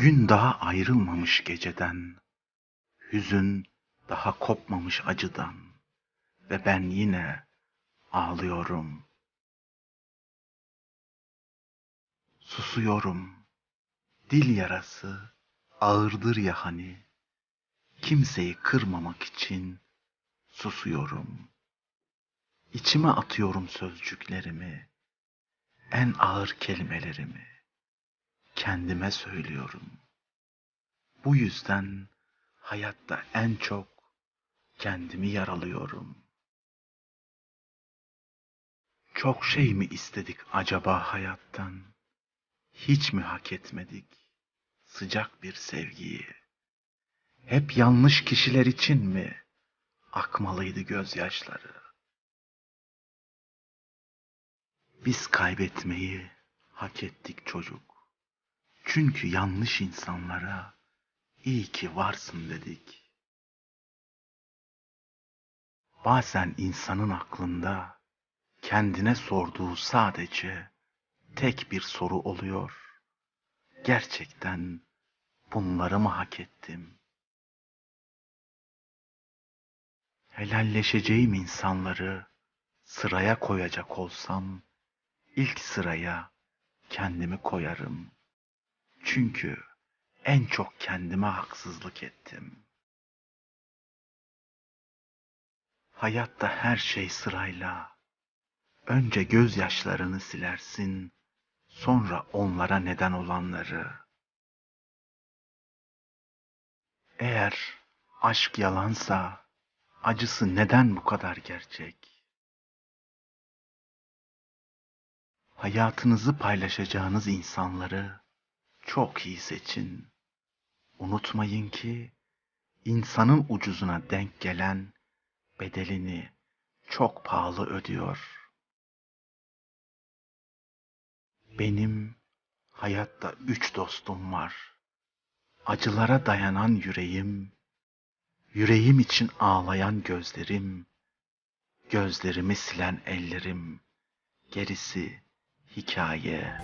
Gün daha ayrılmamış geceden, hüzün daha kopmamış acıdan ve ben yine ağlıyorum. Susuyorum. Dil yarası ağırdır ya hani. Kimseyi kırmamak için susuyorum. İçime atıyorum sözcüklerimi, en ağır kelimelerimi kendime söylüyorum. Bu yüzden hayatta en çok kendimi yaralıyorum. Çok şey mi istedik acaba hayattan? Hiç mi hak etmedik sıcak bir sevgiyi? Hep yanlış kişiler için mi akmalıydı gözyaşları? Biz kaybetmeyi hak ettik çocuk. Çünkü yanlış insanlara iyi ki varsın dedik. Bazen insanın aklında kendine sorduğu sadece tek bir soru oluyor. Gerçekten bunları mı hak ettim? Helalleşeceğim insanları sıraya koyacak olsam ilk sıraya kendimi koyarım. Çünkü en çok kendime haksızlık ettim. Hayatta her şey sırayla. Önce gözyaşlarını silersin, sonra onlara neden olanları. Eğer aşk yalansa, acısı neden bu kadar gerçek? Hayatınızı paylaşacağınız insanları çok iyi seçin. Unutmayın ki insanın ucuzuna denk gelen bedelini çok pahalı ödüyor. Benim hayatta üç dostum var. Acılara dayanan yüreğim, yüreğim için ağlayan gözlerim, gözlerimi silen ellerim, gerisi hikaye.